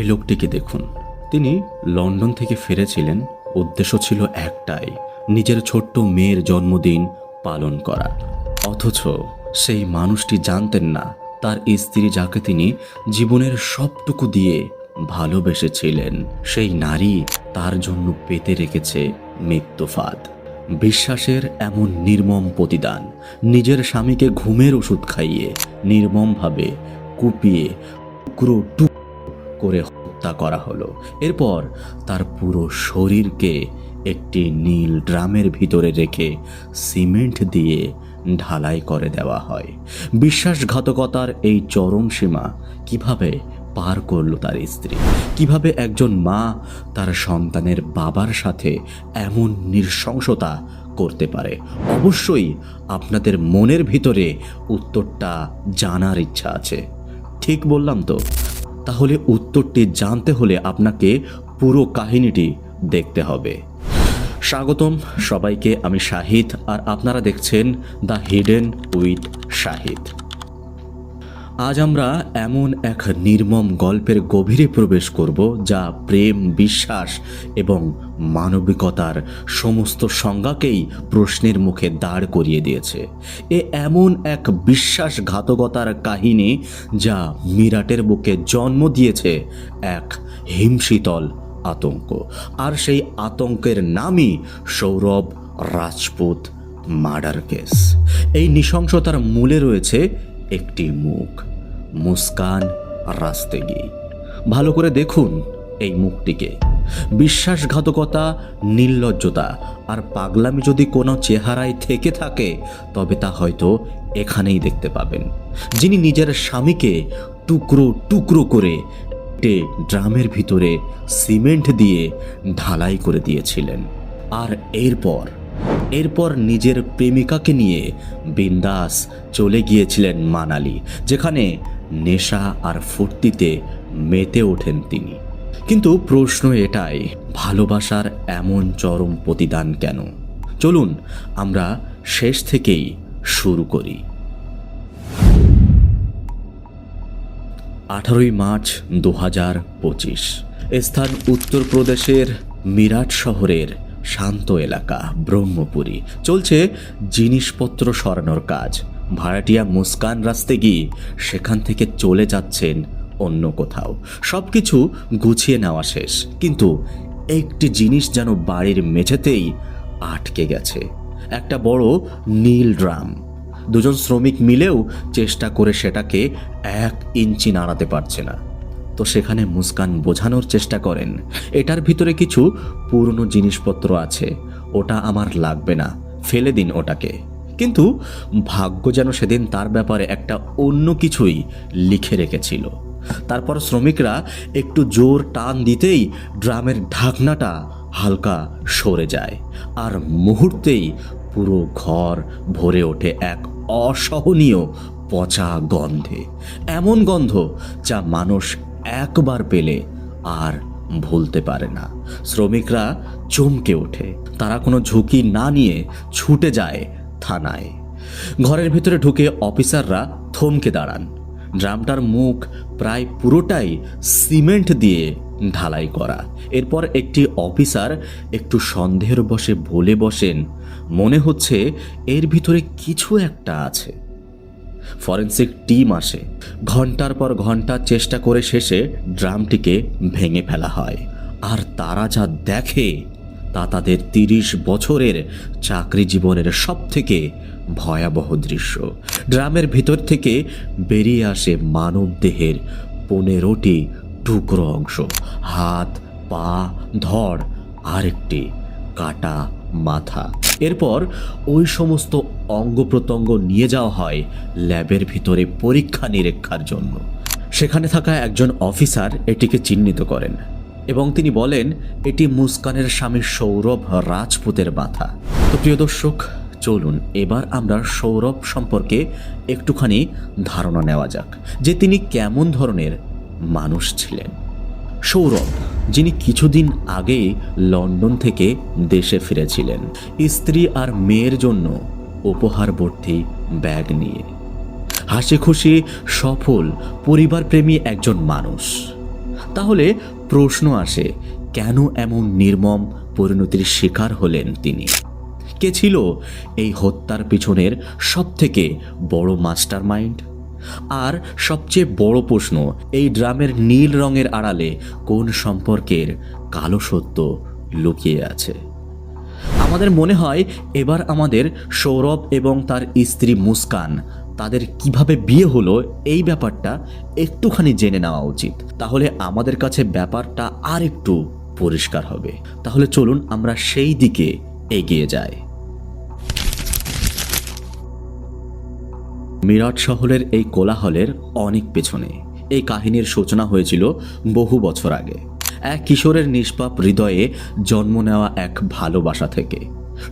এই লোকটিকে দেখুন। তিনি লন্ডন থেকে ফিরেছিলেন। উদ্দেশ্য ছিল একটাই, নিজের ছোট্ট মেয়ের জন্মদিন পালন করা অথচ সেই মানুষটি জানতেন না, তার স্ত্রী যাকে তিনি জীবনের সবটুকু দিয়ে ভালোবেসেছিলেন, সেই নারী তার জন্য পেতে রেখেছে মৃত্যুফাদ। বিশ্বাসের এমন নির্মম প্রতিদান, নিজের স্বামীকে ঘুমের ওষুধ খাইয়ে নির্মমভাবে কুপিয়ে টুকরো টুক করে হত্যা করা হলো। এরপর তার পুরো শরীরকে একটি নীল ড্রামের ভিতরে রেখে সিমেন্ট দিয়ে ঢালাই করে দেওয়া হয়। বিশ্বাসঘাতকতার এই চরম সীমা কীভাবে পার করল তার স্ত্রী? কীভাবে একজন মা তার সন্তানের বাবার সাথে এমন নৃশংসতা করতে পারে? অবশ্যই আপনাদের মনের ভিতরে উত্তরটা জানার ইচ্ছা আছে। ঠিক বললাম তো? তাহলে উত্তরটি জানতে হলে আপনাকে পুরো কাহিনীটি দেখতে হবে। স্বাগতম সবাইকে, আমি শাহিদ, আর আপনারা দেখছেন দ্য হিডেন উইথ শাহিদ। আজ আমরা এমন এক নির্মম গল্পের গভীরে প্রবেশ করব যা প্রেম, বিশ্বাস এবং মানবিকতার সমস্ত সংজ্ঞাকেই প্রশ্নের মুখে দাঁড় করিয়ে দিয়েছে। এ এমন এক বিশ্বাসঘাতকতার কাহিনী যা মিরাটের বুকে জন্ম দিয়েছে এক হিমশীতল আতঙ্ক। আর সেই আতঙ্কের নামই সৌরভ রাজপুত মার্ডার কেস। এই নৃশংসতার মূলে রয়েছে একটি মুখ, মুস্কান রাস্তেগি। ভালো করে দেখুন এই মুখটিকে। বিশ্বাসঘাতকতা, নির্লজ্জতা আর পাগলামি যদি কোনো চেহারায় থেকে থাকে, তবে তা হয়তো এখানেই দেখতে পাবেন। যিনি নিজের স্বামীকে টুকরো টুকরো করে কেটে ড্রামের ভিতরে সিমেন্ট দিয়ে ঢালাই করে দিয়েছিলেন। আর এরপর এরপর নিজের প্রেমিকাকে নিয়ে বিন্দাস চলে গিয়েছিলেন মানালি, যেখানে নেশা আর ফুর্তিতে মেতে ওঠেন তিনি। কিন্তু প্রশ্ন এটাই, ভালোবাসার এমন চরম প্রতিদান কেন? চলুন, আমরা শেষ থেকেই শুরু করি। আঠারোই মার্চ দু হাজার পঁচিশ স্থান উত্তরপ্রদেশের মিরাট শহরের শান্ত এলাকা, ব্রহ্মপুরী। চলছে জিনিসপত্র সরানোর কাজ। ভাড়াটিয়া মুস্কান রাস্তে গিয়ে সেখান থেকে চলে যাচ্ছেন অন্য কোথাও। সব কিছু গুছিয়ে নেওয়া শেষ। কিন্তু একটি জিনিস যেন বাড়ির মেঝেতেই আটকে গেছে। একটা বড় নীল ড্রাম। দুজন শ্রমিক মিলেও চেষ্টা করে সেটাকে এক ইঞ্চি নাড়াতে পারছে না। তো সেখানে মুস্কান বোঝানোর চেষ্টা করেন, এটার ভিতরে কিছু পুরনো জিনিসপত্র আছে, ওটা আমার লাগবে না, ফেলে দিন ওটাকে। কিন্তু ভাগ্য যেন সেদিন তার ব্যাপারে একটা অন্য কিছুই লিখে রেখেছিল। তারপর শ্রমিকরা একটু জোর টান দিতেই ড্রামের ঢাকনাটা হালকা সরে যায়, আর মুহূর্তেই পুরো ঘর ভরে ওঠে এক অসহনীয় পচা গন্ধে। এমন গন্ধ যা মানুষ একবার পেলে আর ভুলতে পারে না। শ্রমিকরা চমকে ওঠে। তারা কোনো ঝুঁকি না নিয়ে ছুটে যায় থানায়। ঘরের ভিতরে ঢুকে অফিসাররা থমকে দাঁড়ান। ড্রামটার মুখ প্রায় পুরোটাই সিমেন্ট দিয়ে ঢালাই করা। এরপর একটি অফিসার একটু সন্দেহের বসে বলে বসেন, মনে হচ্ছে এর ভিতরে কিছু একটা আছে। ফরেন্সিক টিম আসে। ঘণ্টার পর ঘণ্টা চেষ্টা করে শেষে ড্রামটিকে ভেঙে ফেলা হয়। আর তারা যা দেখে, তা তাদের তিরিশ বছরের চাকরি জীবনের সব থেকে ভয়াবহ দৃশ্য। ড্রামের ভিতর থেকে বেরিয়ে আসে মানব দেহের পনেরোটি টুকরো অংশ। হাত, পা, ধড়, আরেকটি কাটা মাথা। এরপর ওই সমস্ত অঙ্গ প্রত্যঙ্গ নিয়ে যাওয়া হয় ল্যাবের ভিতরে পরীক্ষা নিরীক্ষার জন্য। সেখানে থাকা একজন অফিসার এটিকে চিহ্নিত করেন এবং তিনি বলেন, এটি মুস্কানের স্বামী সৌরভ রাজপুতের মাথা। তো প্রিয় দর্শক, চলুন এবার আমরা সৌরভ সম্পর্কে একটুখানি ধারণা নেওয়া যাক যে তিনি কেমন ধরনের মানুষ ছিলেন। সৌরভ, যিনি কিছুদিন আগে লন্ডন থেকে দেশে ফিরেছিলেন, স্ত্রী আর মেয়ের জন্য উপহার ব্যাগ নিয়ে। হাসি খুশি সফল, পরিবারপ্রেমী একজন মানুষ। তাহলে প্রশ্ন আসে, কেন এমন নির্মম পরিণতির শিকার হলেন তিনি? কে ছিল এই হত্যার পিছনের সবথেকে বড় মাস্টার মাইন্ড আর সবচেয়ে বড় প্রশ্ন, এই ড্রামের নীল রঙের আড়ালে কোন সম্পর্কের কালো সত্য লুকিয়ে আছে? আমাদের মনে হয় এবার আমাদের সৌরভ এবং তার স্ত্রী মুস্কান তাদের কীভাবে বিয়ে হলো এই ব্যাপারটা একটুখানি জেনে নেওয়া উচিত। তাহলে আমাদের কাছে ব্যাপারটা আর একটু পরিষ্কার হবে। তাহলে চলুন আমরা সেই দিকে এগিয়ে যাই। মিরাট শহরের এই কোলাহলের অনেক পেছনে। এই কাহিনীর সূচনা হয়েছিল বহু বছর আগে। এক কিশোরের নিষ্পাপ হৃদয়ে জন্ম নেওয়া এক ভালোবাসা থেকে।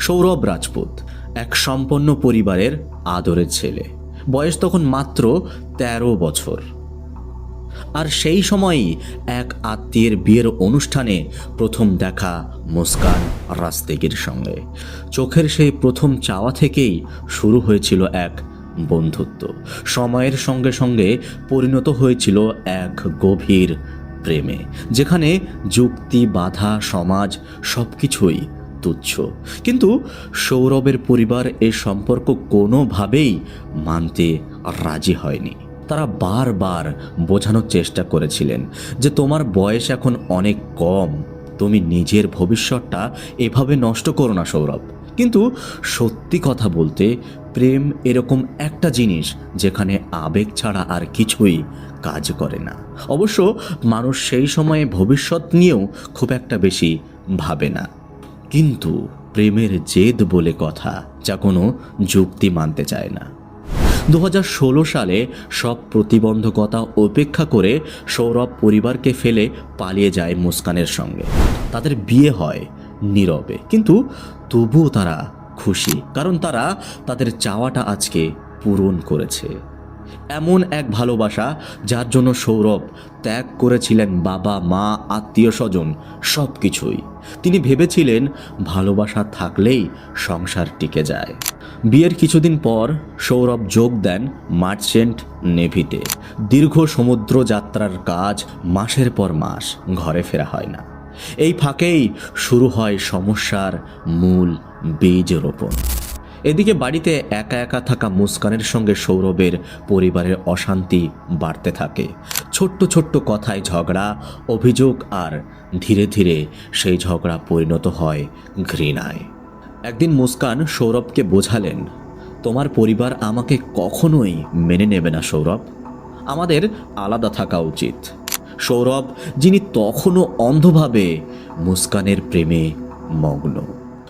সৌরভ রাজপুত, এক সম্পন্ন পরিবারের আদরের ছেলে। বয়স তখন মাত্র ১৩ বছর। আর সেই সময়ই এক আত্মীয়ের বিয়ের অনুষ্ঠানে প্রথম দেখা মুস্কান রাস্তেগির সঙ্গে। চোখের সেই প্রথম চাওয়া থেকেই শুরু হয়েছিল এক বন্ধুত্ব। সময়ের সঙ্গে সঙ্গে পরিণত হয়েছিল এক গভীর প্রেমে, যেখানে যুক্তি, বাধা, সমাজ সব কিছুই তুচ্ছ। কিন্তু সৌরভের পরিবার এ সম্পর্ক কোনোভাবেই মানতে রাজি হয়নি। তারা বারবার বোঝানোর চেষ্টা করেছিলেন যে, তোমার বয়স এখন অনেক কম, তুমি নিজের ভবিষ্যৎটা এভাবে নষ্ট করো না সৌরভ। কিন্তু সত্যি কথা বলতে প্রেম এরকম একটা জিনিস যেখানে আবেগ ছাড়া আর কিছুই কাজ করে না। অবশ্য মানুষ সেই সময়ে ভবিষ্যৎ নিয়েও খুব একটা বেশি ভাবে না। কিন্তু প্রেমের জেদ বলে কথা যা কোনো যুক্তি মানতে চায় না। দু হাজার ষোলো সালে সব প্রতিবন্ধকতা উপেক্ষা করে সৌরভ পরিবারকে ফেলে পালিয়ে যায় মুস্কানের সঙ্গে। তাদের বিয়ে হয় নীরবে। কিন্তু তবুও তারা খুশি, কারণ তারা তাদের চাওয়াটা আজকে পূরণ করেছে। এমন এক ভালোবাসা যার জন্য সৌরভ ত্যাগ করেছিলেন বাবা, মা, আত্মীয় স্বজন সব কিছুই তিনি ভেবেছিলেন ভালোবাসা থাকলেই সংসার টিকে যায়। বিয়ের কিছুদিন পর সৌরভ যোগ দেন মার্চেন্ট নেভিতে। দীর্ঘ সমুদ্র যাত্রার কাজ মাসের পর মাস ঘরে ফেরা হয় না। এই ফাঁকেই শুরু হয় সমস্যার মূল বীজ রোপণ এদিকে বাড়িতে একা একা থাকা মুস্কানের সঙ্গে সৌরভের পরিবারের অশান্তি বাড়তে থাকে। ছোট্ট ছোট্ট কথায় ঝগড়া, অভিযোগ আর ধীরে ধীরে সেই ঝগড়া পরিণত হয় ঘৃণায়। একদিন মুস্কান সৌরভকে বোঝালেন, তোমার পরিবার আমাকে কখনোই মেনে নেবে না, সৌরভ। আমাদের আলাদা থাকা উচিত। সৌরভ, যিনি তখনও অন্ধভাবে মুস্কানের প্রেমে মগ্ন।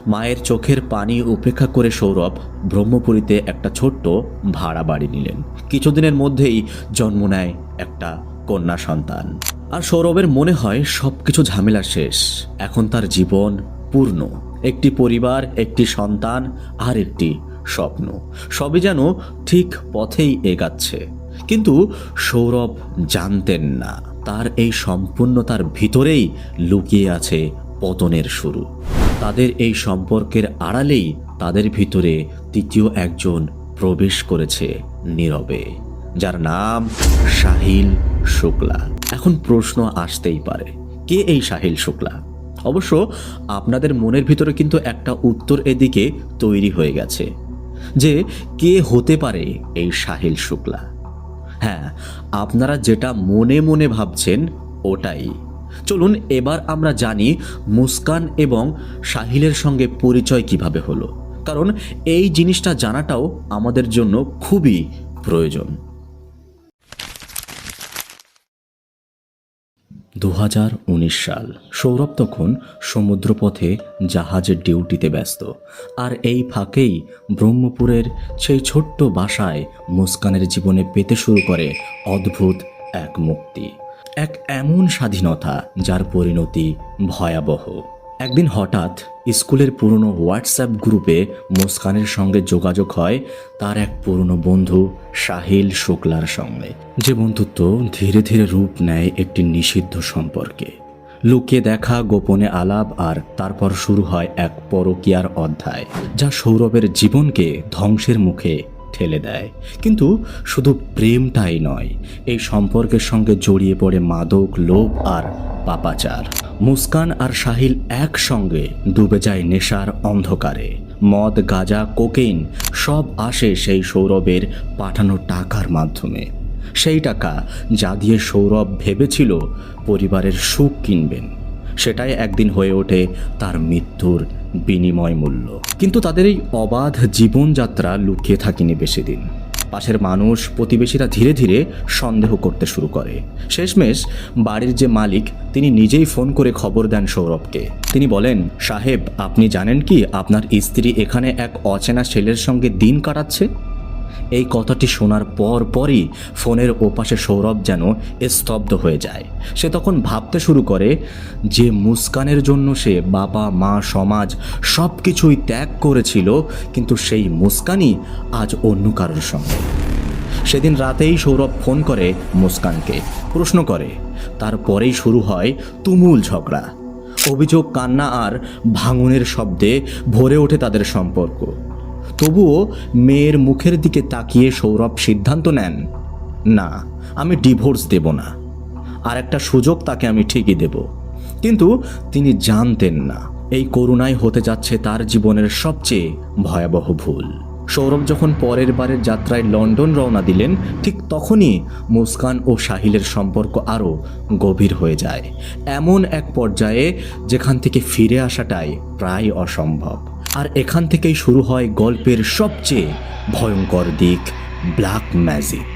মায়ের চোখের পানি উপেক্ষা করে সৌরভ ব্রহ্মপুরীতে একটা ছোট্ট ভাড়া বাড়ি নিলেন। কিছুদিনের মধ্যেই জন্ম নেয় একটা কন্যা সন্তান। আর সৌরভের মনে হয় সব কিছু ঝামেলা শেষ। এখন তার জীবন পূর্ণ। একটি পরিবার, একটি সন্তান, আর একটি স্বপ্ন। সবই যেন ঠিক পথেই এগাচ্ছে। কিন্তু সৌরভ জানতেন না। তার এই সম্পূর্ণতার ভিতরেই লুকিয়ে আছে পতনের শুরু। তাদের এই সম্পর্কের আড়ালেই তাদের ভিতরে তৃতীয় একজন প্রবেশ করেছে নীরবে, যার নাম সাহিল শুক্লা। এখন প্রশ্ন আসতেই পারে, কে এই সাহিল শুক্লা? অবশ্য আপনাদের মনের ভিতরে কিন্তু একটা উত্তর এদিকে তৈরি হয়ে গেছে, যে কে হতে পারে এই সাহিল শুক্লা? হ্যাঁ আপনারা যেটা মনে মনে ভাবছেন ওটাই। চলুন এবার আমরা জানি মুস্কান এবং সাহিলের সঙ্গে পরিচয় কীভাবে হলো। কারণ এই জিনিসটা জানাটাও আমাদের জন্য খুবই প্রয়োজন। দু হাজার উনিশ সাল, সৌরভ তখন সমুদ্রপথে জাহাজের ডিউটিতে ব্যস্ত। আর এই ফাঁকেই ব্রহ্মপুরের সেই ছোট্ট বাসায় মুস্কানের জীবনে পেতে শুরু করে অদ্ভুত এক মুক্তি। এক এমন স্বাধীনতা যার পরিণতি ভয়াবহ। একদিন হঠাৎ স্কুলের পুরনো হোয়াটসঅ্যাপ গ্রুপে মুস্কানের সঙ্গে যোগাযোগ হয় তার এক পুরনো বন্ধু সাহিল শুক্লার সঙ্গে। যে বন্ধুত্ব ধীরে ধীরে রূপ নেয় একটি নিষিদ্ধ সম্পর্কে। লুকিয়ে দেখা, গোপনে আলাপ আর তারপর শুরু হয় এক পরকীয়ার অধ্যায়, যা সৌরভের জীবনকে ধ্বংসের মুখে ঠেলে দেয়। কিন্তু শুধু প্রেমটাই নয়, এই সম্পর্কের সঙ্গে জড়িয়ে পড়ে মাদক, লোভ আর পাপাচার। মুস্কান আর সাহিল একসঙ্গে ডুবে যায় নেশার অন্ধকারে। মদ, গাঁজা, কোকেইন সব আসে সেই সৌরভের পাঠানো টাকার মাধ্যমে। সেই টাকা যা দিয়ে সৌরভ ভেবেছিল পরিবারের সুখ কিনবেন। সেটাই একদিন হয়ে ওঠে তার মৃত্যুর বিনিময় মূল্য। কিন্তু তাদের এই অবাধ জীবনযাত্রা লুকিয়ে থাকেনি বেশি দিন পাশের মানুষ, প্রতিবেশীরা ধীরে ধীরে সন্দেহ করতে শুরু করে। শেষমেশ বাড়ির যে মালিক, তিনি নিজেই ফোন করে খবর দেন সৌরভকে। তিনি বলেন, সাহেব, আপনি জানেন কি, আপনার স্ত্রী এখানে এক অচেনা ছেলের সঙ্গে দিন কাটাচ্ছে? এই কথাটি শোনার পর পরই ফোনের ওপাশে সৌরভ যেন স্তব্ধ হয়ে যায়। সে তখন ভাবতে শুরু করে যে মুস্কানের জন্য সে বাবা, মা, সমাজ সব কিছুই ত্যাগ করেছিল, কিন্তু সেই মুস্কানই আজ অন্য কারোর সঙ্গে। সেদিন রাতেই সৌরভ ফোন করে মুস্কানকে, প্রশ্ন করে, তারপরেই শুরু হয় তুমুল ঝগড়া। অভিযোগ, কান্না আর ভাঙনের শব্দে ভরে ওঠে তাদের সম্পর্ক। তবুও মেয়ের মুখের দিকে তাকিয়ে সৌরভ সিদ্ধান্ত নেন, না, আমি ডিভোর্স দেব না। আর একটা সুযোগ তাকে আমি ঠিকই দেব। কিন্তু তিনি জানতেন না, এই করুণায় হতে যাচ্ছে তার জীবনের সবচেয়ে ভয়াবহ ভুল। সৌরভ যখন পরের বারের যাত্রায় লন্ডন রওনা দিলেন, ঠিক তখনই মুস্কান ও সাহিলের সম্পর্ক আরও গভীর হয়ে যায়। এমন এক পর্যায়ে যেখান থেকে ফিরে আসাটাই প্রায় অসম্ভব। আর এখান থেকেই শুরু হয় গল্পের সবচেয়ে ভয়ঙ্কর দিক ব্ল্যাক ম্যাজিক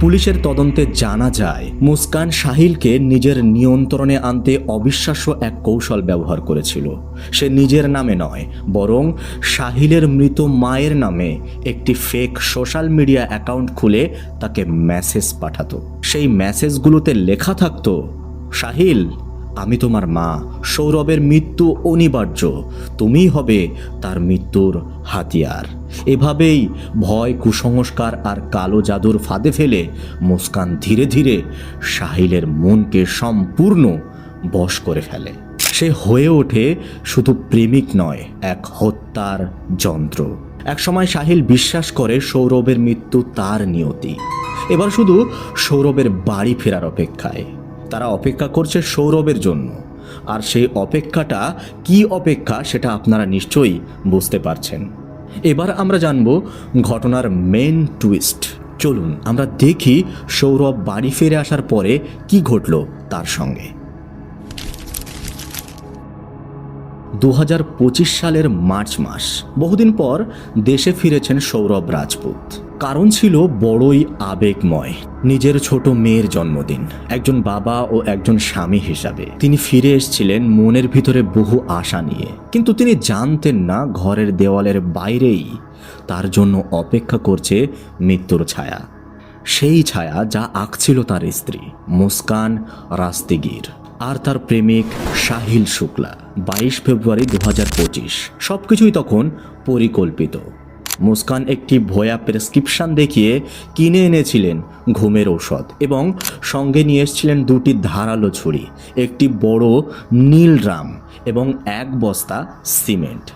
পুলিশের তদন্তে জানা যায়, মুস্কান সাহিলকে নিজের নিয়ন্ত্রণে আনতে অবিশ্বাস্য এক কৌশল ব্যবহার করেছিল। সে নিজের নামে নয়, বরং সাহিলের মৃত মায়ের নামে একটি ফেক সোশ্যাল মিডিয়া অ্যাকাউন্ট খুলে তাকে মেসেজ পাঠাতো। সেই মেসেজগুলোতে লেখা থাকতো সাহিল আমি তোমার মা, সৌরভের মৃত্যু অনিবার্য, তুমিই হবে তার মৃত্যুর হাতিয়ার। এভাবেই ভয়, কুসংস্কার আর কালো জাদুর ফাঁদে ফেলে মুস্কান ধীরে ধীরে সাহিলের মনকে সম্পূর্ণ বশ করে ফেলে। সে হয়ে ওঠে শুধু প্রেমিক নয়, এক হত্যার যন্ত্র। একসময় সাহিল বিশ্বাস করে সৌরভের মৃত্যু তার নিয়তি। এবার শুধু সৌরভের বাড়ি ফেরার অপেক্ষায়। তারা অপেক্ষা করছে সৌরভের জন্য। আর সেই অপেক্ষাটা কি অপেক্ষা সেটা আপনারা নিশ্চয়ই বুঝতে পারছেন। এবার আমরা জানব ঘটনার মেন টুইস্ট চলুন, আমরা দেখি সৌরভ বাড়ি ফিরে আসার পরে কি ঘটল তার সঙ্গে। দু হাজার পঁচিশ সালের মার্চ মাস, বহুদিন পর দেশে ফিরেছেন সৌরভ রাজপুত। কারণ ছিল বড়ই আবেগময়। নিজের ছোট মেয়ের জন্মদিন, একজন বাবা ও একজন স্বামী হিসাবে। তিনি ফিরে এসেছিলেন মনের ভিতরে বহু আশা নিয়ে। কিন্তু তিনি জানতেন না ঘরের দেওয়ালের বাইরেই তার জন্য অপেক্ষা করছে মৃত্যুর ছায়া। সেই ছায়া যা আঁকছিল তার স্ত্রী, মুস্কান রাস্তিগির আর তার প্রেমিক সাহিল শুক্লা। বাইশ ফেব্রুয়ারি দু হাজার পঁচিশ সব কিছুই তখন পরিকল্পিত। মুস্কান একটি ভয়া প্রেসক্রিপশন দেখিয়ে কিনে এনেছিলেন ঘুমের ঔষধ এবং সঙ্গে নিয়ে এসেছিলেন দুটি ধারালো ছুরি, একটি বড় নীল ড্রাম এবং এক বস্তা সিমেন্ট।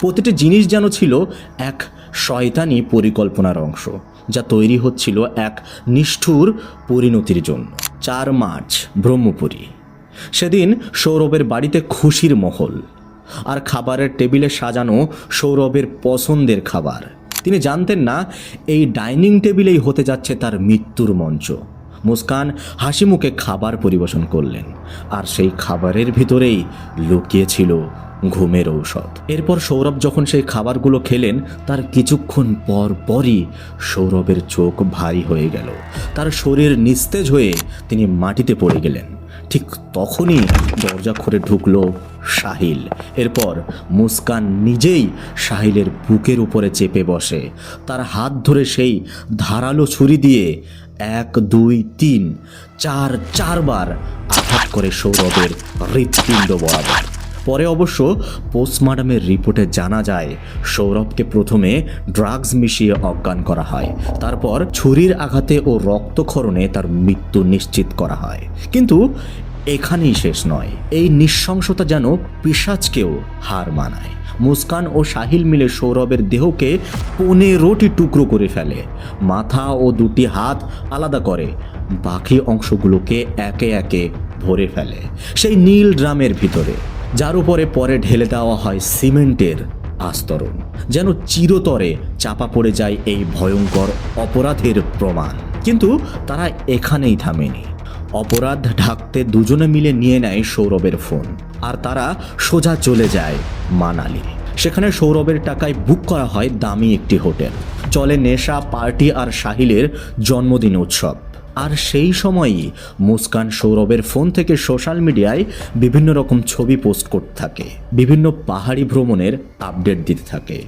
প্রতিটি জিনিস যেন ছিল এক শয়তানি পরিকল্পনার অংশ, যা তৈরি হচ্ছিল এক নিষ্ঠুর পরিণতির জন্য। চার মার্চ, ব্রহ্মপুরী। সেদিন সৌরভের বাড়িতে খুশির মহল। আর খাবারের টেবিলে সাজানো সৌরভের পছন্দের খাবার। তিনি জানতেন না, এই ডাইনিং টেবিলেই হতে যাচ্ছে তার মৃত্যুর মঞ্চ। মুস্কান হাসি মুখে খাবার পরিবেশন করলেন, আর সেই খাবারের ভিতরেই লুকিয়েছিল ঘুমের ঔষধ। এরপর সৌরভ যখন সেই খাবারগুলো খেলেন, তার কিছুক্ষণ পর পরই সৌরভের চোখ ভারী হয়ে গেল। তার শরীর নিস্তেজ হয়ে তিনি মাটিতে পড়ে গেলেন। ঠিক তখনই দরজা খুলে ঢুকলো সাহিল এরপর মুস্কান নিজেই সাহিলের বুকের উপরে চেপে বসে। তার হাত ধরে সেই ধারালো ছুরি দিয়ে এক, দুই, তিন, চার, চারবার আঘাত করে সৌরভের হৃৎপিণ্ড বরাবর। পরে অবশ্য পোস্টমর্টমের রিপোর্টে জানা যায়, সৌরভকে প্রথমে ড্রাগস মিশিয়ে অজ্ঞান করা হয়, তারপর ছুরির আঘাতে ও রক্তক্ষরণে তার মৃত্যু নিশ্চিত করা হয়। কিন্তু এখানেই শেষ নয়। এই নৃশংসতা যেন পিসাজকেও হার মানায়। মুস্কান ও সাহিল মিলে সৌরভের দেহকে পনেরোটি টুকরো করে ফেলে। মাথা ও দুটি হাত আলাদা করে বাকি অংশগুলোকে একে একে ভরে ফেলে। সেই নীল ড্রামের ভিতরে। যার উপরে পরে ঢেলে দেওয়া হয় সিমেন্টের আস্তরণ, যেন চিরতরে চাপা পড়ে যায় এই ভয়ঙ্কর অপরাধের প্রমাণ। কিন্তু তারা এখানেই থামেনি। অপরাধ ঢাকতে দুজনে মিলে নিয়ে নেয় সৌরভের ফোন, আর তারা সোজা চলে যায় মানালি। সেখানে সৌরভের টাকায় বুক করা হয় দামি একটি হোটেল। চলে নেশা, পার্টি আর সাহিলের জন্মদিন উৎসব। আর সেই সময়ই মুস্কান সৌরভের ফোন থেকে সোশ্যাল মিডিয়ায় বিভিন্ন রকম ছবি পোস্ট করতে থাকে, বিভিন্ন পাহাড়ি ভ্রমণের আপডেট দিতে থাকে,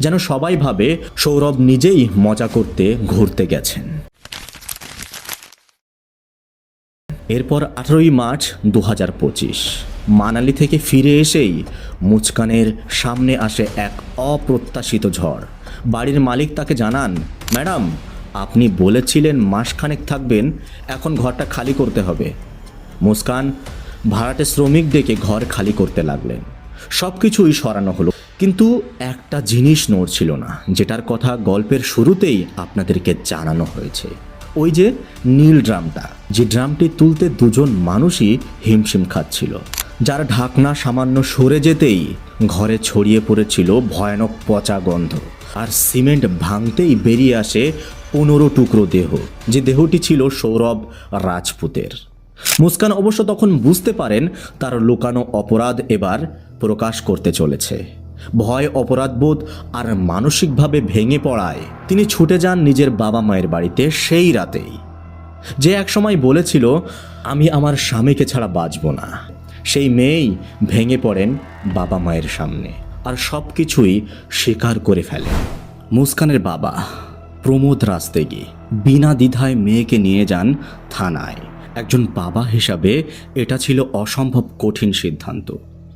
যেন সবাই ভাবে সৌরভ নিজেই মজা করতে ঘুরতে গেছেন। এরপর আঠারোই মার্চ দু হাজার পঁচিশ, মানালি থেকে ফিরে এসেই মুচকানের সামনে আসে এক অপ্রত্যাশিত ঝড়। বাড়ির মালিক তাকে জানান, ম্যাডাম আপনি বলেছিলেন মাসখানেক থাকবেন, এখন ঘরটা খালি করতে হবে। মুস্কান, ভাড়াটে শ্রমিক ডেকে ঘর খালি করতে লাগলেন। সব কিছুই সরানো হলো। কিন্তু একটা জিনিস নড়ছিল না, যেটার কথা গল্পের শুরুতেই আপনাদেরকে জানানো হয়েছে। ওই যে নীল ড্রামটা, যে ড্রামটি তুলতে দুজন মানুষই হিমশিম খাচ্ছিল, যার ঢাকনা সামান্য সরে যেতেই ঘরে ছড়িয়ে পড়েছিল ভয়ানক পচা গন্ধ। আর সিমেন্ট ভাঙতেই বেরিয়ে আসে পনেরো টুকরো দেহ, যে দেহটি ছিল সৌরভ রাজপুতের। মুস্কান অবশ্য তখন বুঝতে পারেন তার লুকানো অপরাধ এবার প্রকাশ করতে চলেছে। ভয়, অপরাধবোধ আর মানসিকভাবে ভেঙে পড়ায় তিনি ছুটে যান নিজের বাবা মায়ের বাড়িতে সেই রাতেই। যে একসময় বলেছিল, আমি আমার স্বামীকে ছাড়া বাঁচব না। সেই মেয়েই ভেঙে পড়েন বাবা মায়ের সামনে আর সব কিছুই স্বীকার করে ফেলে মুস্কানের বাবা। প্রমোদ রাস্তেগি বিনা দ্বিধায় মেয়েকে নিয়ে যান থানায়। একজন বাবা হিসাবে এটা ছিল অসম্ভব কঠিন সিদ্ধান্ত।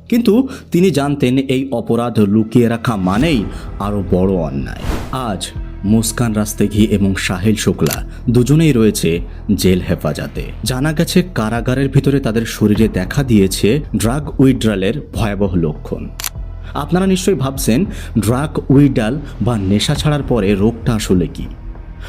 কিন্তু তিনি জানতেন এই অপরাধ লুকিয়ে রাখা মানেই আরও বড় অন্যায়। আজ মুস্কান রাস্তেঘি এবং সাহেল শুক্লা দুজনেই রয়েছে জেল হেফাজতে। জানা গেছে কারাগারের ভিতরে তাদের শরীরে দেখা দিয়েছে ড্রাগ উইড্রালের ভয়াবহ লক্ষণ। আপনারা নিশ্চয়ই ভাবছেন ড্রাগ উইডাল বা নেশা ছাড়ার পরে রোগটা আসলে কি?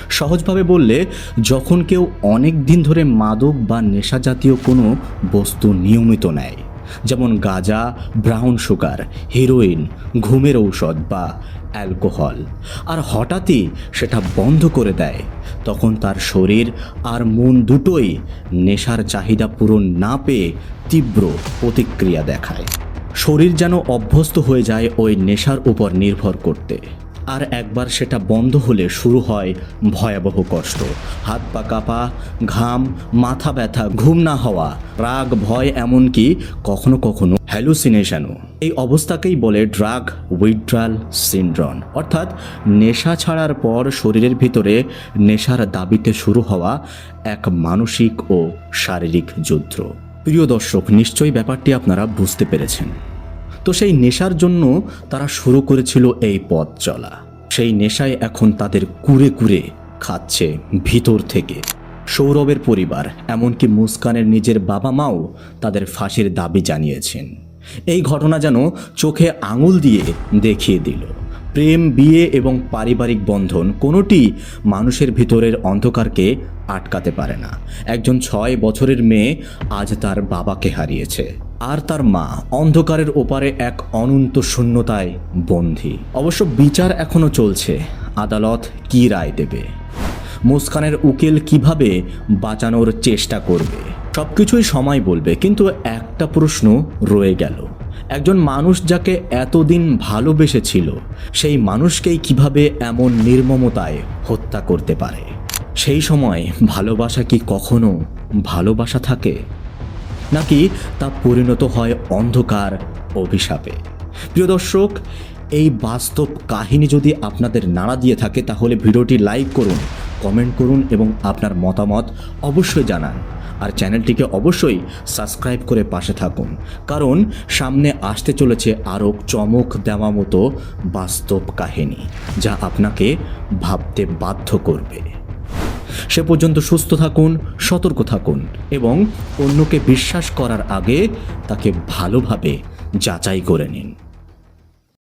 সহজভাবে বললে, যখন কেউ অনেক দিন ধরে মাদক বা নেশা জাতীয় কোনো বস্তু নিয়মিত নেয়, যেমন গাঁজা, ব্রাউন সুগার, হিরোইন, ঘুমের ঔষধ বা অ্যালকোহল, আর হঠাৎই সেটা বন্ধ করে দেয়, তখন তার শরীর আর মন দুটোই নেশার চাহিদা পূরণ না পেয়ে তীব্র প্রতিক্রিয়া দেখায়। শরীর যেন অভ্যস্ত হয়ে যায় ওই নেশার উপর নির্ভর করতে। আর একবার সেটা বন্ধ হলে শুরু হয় ভয়াবহ কষ্ট। হাত পা কাঁপা, ঘাম, মাথা ব্যথা, ঘুম না হওয়া, রাগ, ভয় এমনকি কখনো কখনো হ্যালুসিনেশনও এই অবস্থাকেই বলে ড্রাগ উইথড্রাল সিন্ড্রন অর্থাৎ নেশা ছাড়ার পর শরীরের ভিতরে নেশার দাবিতে শুরু হওয়া এক মানসিক ও শারীরিক যুদ্ধ। প্রিয় দর্শক, নিশ্চয়ই ব্যাপারটি আপনারা বুঝতে পেরেছেন। তো সেই নেশার জন্য তারা শুরু করেছিল এই পথ চলা। সেই নেশায় এখন তাদের কুরে কুরে খাচ্ছে ভিতর থেকে। সৌরভের পরিবার, এমনকি মুস্কানের নিজের বাবা মাও তাদের ফাঁসির দাবি জানিয়েছেন। এই ঘটনা যেন চোখে আঙুল দিয়ে দেখিয়ে দিল। প্রেম, বিয়ে এবং পারিবারিক বন্ধন কোনোটি মানুষের ভিতরের অন্ধকারকে আটকাতে পারে না। একজন ছয় বছরের মেয়ে আজ তার বাবাকে হারিয়েছে। আর তার মা অন্ধকারের ওপারে এক অনন্ত শূন্যতায় বন্দী। অবশ্য বিচার এখনও চলছে। আদালত কি রায় দেবে? মুস্কানের উকিল কীভাবে বাঁচানোর চেষ্টা করবে? সবকিছুই সময় বলবে, কিন্তু একটা প্রশ্ন রয়ে গেল। একজন মানুষ যাকে এতদিন ভালোবেসেছিল, সেই মানুষকেই কীভাবে এমন নির্মমতায় হত্যা করতে পারে? সেই সময় ভালোবাসা কি কখনো ভালোবাসা থাকে? নাকি তা পরিণত হয় অন্ধকার অভিশাপে? প্রিয় দর্শক, এই বাস্তব কাহিনী যদি আপনাদের নাড়া দিয়ে থাকে, তাহলে ভিডিওটি লাইক করুন, কমেন্ট করুন এবং আপনার মতামত অবশ্যই জানান। আর চ্যানেলটিকে অবশ্যই সাবস্ক্রাইব করে পাশে থাকুন। কারণ সামনে আসতে চলেছে আরও চমক দেওয়া মতো বাস্তব কাহিনী, যা আপনাকে ভাবতে বাধ্য করবে। সে পর্যন্ত সুস্থ থাকুন, সতর্ক থাকুন এবং অন্যকে বিশ্বাস করার আগে তাকে ভালোভাবে যাচাই করে নিন।